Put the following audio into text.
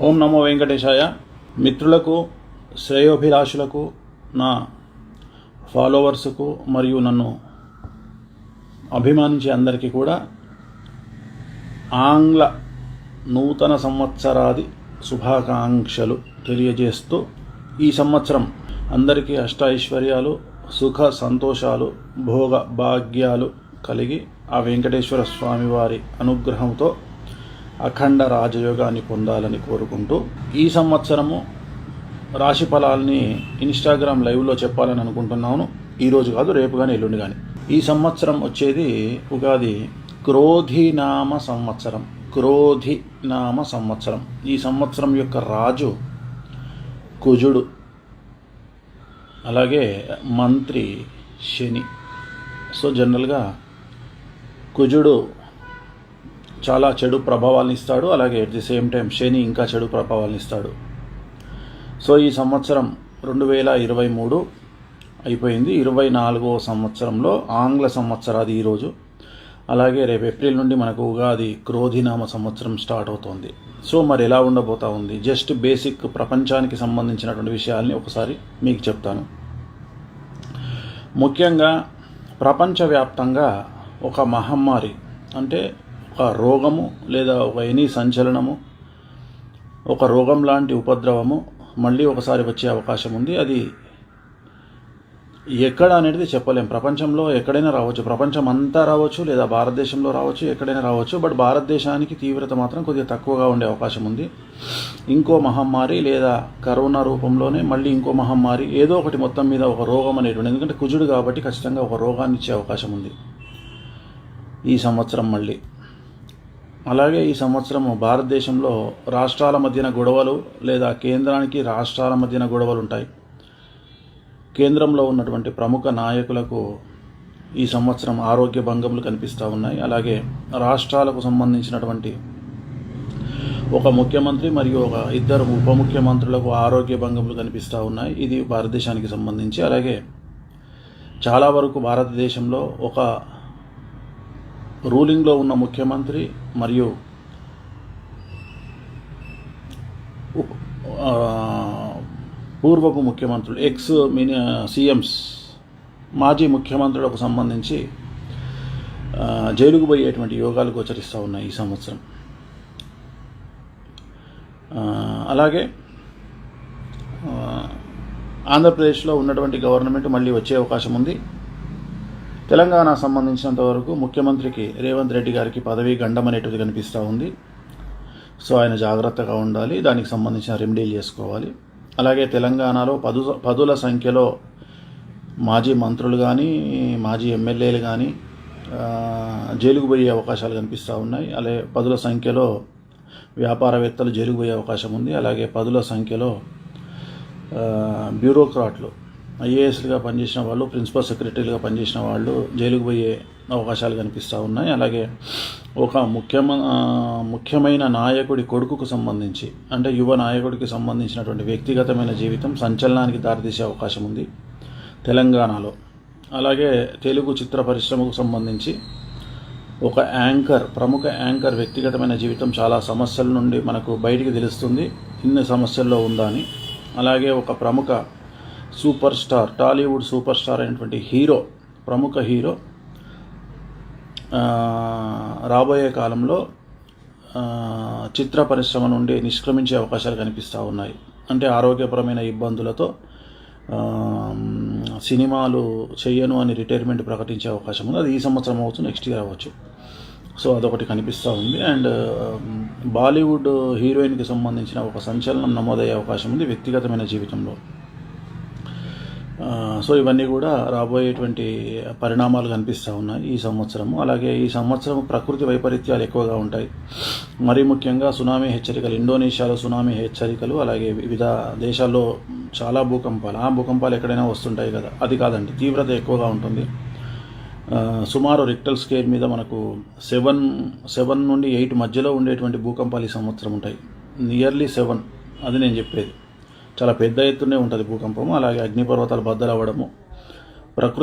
ఓం నమో వెంకటేశాయ. మిత్రులకు శ్రేయోభిలాషులకు నా ఫాలోవర్స్కు మరియు నన్ను అభిమానించే అందరికీ కూడా ఆంగ్ల నూతన సంవత్సరాది శుభాకాంక్షలు తెలియజేస్తూ ఈ సంవత్సరం అందరికీ అష్టైశ్వర్యాలు సుఖ సంతోషాలు భోగ భాగ్యాలు కలిగి ఆ వెంకటేశ్వర స్వామి వారి అనుగ్రహంతో అఖండ రాజయోగాన్ని పొందాలని కోరుకుంటూ ఈ సంవత్సరము రాశి ఫలాల్ని ఇన్స్టాగ్రామ్ లైవ్లో చెప్పాలని అనుకుంటున్నాను. ఈరోజు కాదు రేపు కానీ ఎల్లుండి కానీ ఈ సంవత్సరం వచ్చేది ఉగాది క్రోధినామ సంవత్సరం. క్రోధి నామ సంవత్సరం. ఈ సంవత్సరం యొక్క రాజు కుజుడు. అలాగే మంత్రి శని. సో జనరల్గా కుజుడు చాలా చెడు ప్రభావాలను ఇస్తాడు. అలాగే at the same time Shani ఇంకా చెడు ప్రభావాలను ఇస్తాడు. సో ఈ సంవత్సరం రెండు వేల ఇరవై మూడు అయిపోయింది. ఇరవై నాలుగో సంవత్సరంలో ఆంగ్ల సంవత్సరాది ఈరోజు అలాగే రేపు ఏప్రిల్ నుండి మనకు ఉగాది క్రోధినామ సంవత్సరం స్టార్ట్ అవుతోంది. సో మరి ఎలా ఉండబోతా ఉంది? జస్ట్ బేసిక్ ప్రపంచానికి సంబంధించినటువంటి విషయాల్ని ఒకసారి మీకు చెప్తాను. ముఖ్యంగా ప్రపంచవ్యాప్తంగా ఒక మహమ్మారి అంటే ఒక రోగము లేదా ఒక ఎనీ సంచలనము ఒక రోగం లాంటి ఉపద్రవము మళ్ళీ ఒకసారి వచ్చే అవకాశం ఉంది. అది ఎక్కడ అనేది చెప్పలేం. ప్రపంచంలో ఎక్కడైనా రావచ్చు. ప్రపంచం అంతా రావచ్చు లేదా భారతదేశంలో రావచ్చు ఎక్కడైనా రావచ్చు. బట్ భారతదేశానికి తీవ్రత మాత్రం కొద్దిగా తక్కువగా ఉండే అవకాశం ఉంది. ఇంకో మహమ్మారి లేదా కరోనా రూపంలోనే మళ్ళీ ఇంకో మహమ్మారి ఏదో ఒకటి మొత్తం మీద ఒక రోగం అనేటువంటి ఎందుకంటే కుజుడు కాబట్టి ఖచ్చితంగా ఒక రోగాన్ని ఇచ్చే అవకాశం ఉంది ఈ సంవత్సరం మళ్ళీ. అలాగే ఈ సంవత్సరము భారతదేశంలో రాష్ట్రాల మధ్యన గొడవలు లేదా కేంద్రానికి రాష్ట్రాల మధ్యన గొడవలు ఉంటాయి. కేంద్రంలో ఉన్నటువంటి ప్రముఖ నాయకులకు ఈ సంవత్సరం ఆరోగ్య భంగములు కనిపిస్తూ ఉన్నాయి. అలాగే రాష్ట్రాలకు సంబంధించినటువంటి ఒక ముఖ్యమంత్రి మరియు ఒక ఇద్దరు ఉప ముఖ్యమంత్రులకు ఆరోగ్య భంగములు కనిపిస్తూ ఉన్నాయి. ఇది భారతదేశానికి సంబంధించి. అలాగే చాలా వరకు భారతదేశంలో ఒక రూలింగ్లో ఉన్న ముఖ్యమంత్రి మరియు పూర్వపు ముఖ్యమంత్రులు ఎక్స్ మిని సీఎంస్ మాజీ ముఖ్యమంత్రులకు సంబంధించి జైలుకు పోయేటువంటి యోగాలు గోచరిస్తూ ఉన్నాయి ఈ సంవత్సరం. అలాగే ఆంధ్రప్రదేశ్లో ఉన్నటువంటి గవర్నమెంట్ మళ్ళీ వచ్చే అవకాశం ఉంది. తెలంగాణ సంబంధించినంత వరకు ముఖ్యమంత్రికి రేవంత్ రెడ్డి గారికి పదవీ గండం అనేటిది కనిపిస్తూ ఉంది. సో ఆయన జాగ్రత్తగా ఉండాలి దానికి సంబంధించిన రెమెడీలు చేసుకోవాలి. అలాగే తెలంగాణలో పదు పదుల సంఖ్యలో మాజీ మంత్రులు కానీ మాజీ ఎమ్మెల్యేలు కానీ జైలుకు పోయే అవకాశాలు కనిపిస్తూ ఉన్నాయి. అలాగే పదుల సంఖ్యలో వ్యాపారవేత్తలు జైలుకు పోయే అవకాశం ఉంది. అలాగే పదుల సంఖ్యలో బ్యూరోక్రాట్లు ఐఏఎస్లుగా పనిచేసిన వాళ్ళు ప్రిన్సిపల్ సెక్రటరీలుగా పనిచేసిన వాళ్ళు జైలుకు పోయే అవకాశాలు కనిపిస్తూ ఉన్నాయి. అలాగే ఒక ముఖ్యమ ముఖ్యమైన నాయకుడి కొడుకుకు సంబంధించి అంటే యువ నాయకుడికి సంబంధించినటువంటి వ్యక్తిగతమైన జీవితం సంచలనానికి దారితీసే అవకాశం ఉంది తెలంగాణలో. అలాగే తెలుగు చిత్ర పరిశ్రమకు సంబంధించి ఒక యాంకర్ ప్రముఖ యాంకర్ వ్యక్తిగతమైన జీవితం చాలా సమస్యల నుండి మనకు బయటికి తెలుస్తుంది. ఇన్ని సమస్యల్లో ఉందా అని. అలాగే ఒక ప్రముఖ super star Tollywood super star అయినటువంటి హీరో ప్రముఖ హీరో రాబోయే కాలంలో చిత్ర పరిశ్రమ నుండి నిష్క్రమించే అవకాశాలు కనిపిస్తూ ఉన్నాయి. అంటే ఆరోగ్యపరమైన ఇబ్బందులతో సినిమాలు చెయ్యను అని రిటైర్మెంట్ ప్రకటించే అవకాశం ఉంది. అది ఈ సంవత్సరం అవ్వచ్చు నెక్స్ట్ ఇయర్ అవ్వచ్చు. సో అదొకటి కనిపిస్తూ ఉంది. అండ్ బాలీవుడ్ హీరోయిన్కి సంబంధించిన ఒక సంచలనం నమోదయ్యే అవకాశం ఉంది వ్యక్తిగతమైన జీవితంలో. సో ఇవన్నీ కూడా రాబోయేటువంటి పరిణామాలు కనిపిస్తూ ఉన్నాయి ఈ సంవత్సరము. అలాగే ఈ సంవత్సరం ప్రకృతి వైపరీత్యాలు ఎక్కువగా ఉంటాయి. మరీ ముఖ్యంగా సునామీ హెచ్చరికలు ఇండోనేషియాలో సునామీ హెచ్చరికలు అలాగే వివిధ దేశాల్లో చాలా భూకంపాలు. ఆ భూకంపాలు ఎక్కడైనా వస్తుంటాయి కదా. అది కాదండి తీవ్రత ఎక్కువగా ఉంటుంది. సుమారు రిక్టల్ స్కేల్ మీద మనకు సెవెన్ సెవెన్ నుండి ఎయిట్ మధ్యలో ఉండేటువంటి భూకంపాలు ఈ సంవత్సరం ఉంటాయి. నియర్లీ సెవెన్ అది నేను చెప్పేది. చాలా పెద్ద ఎత్తునే ఉంటుంది భూకంపము అలాగే అగ్నిపర్వతాలు బద్దలవ్వడము ప్రకృతి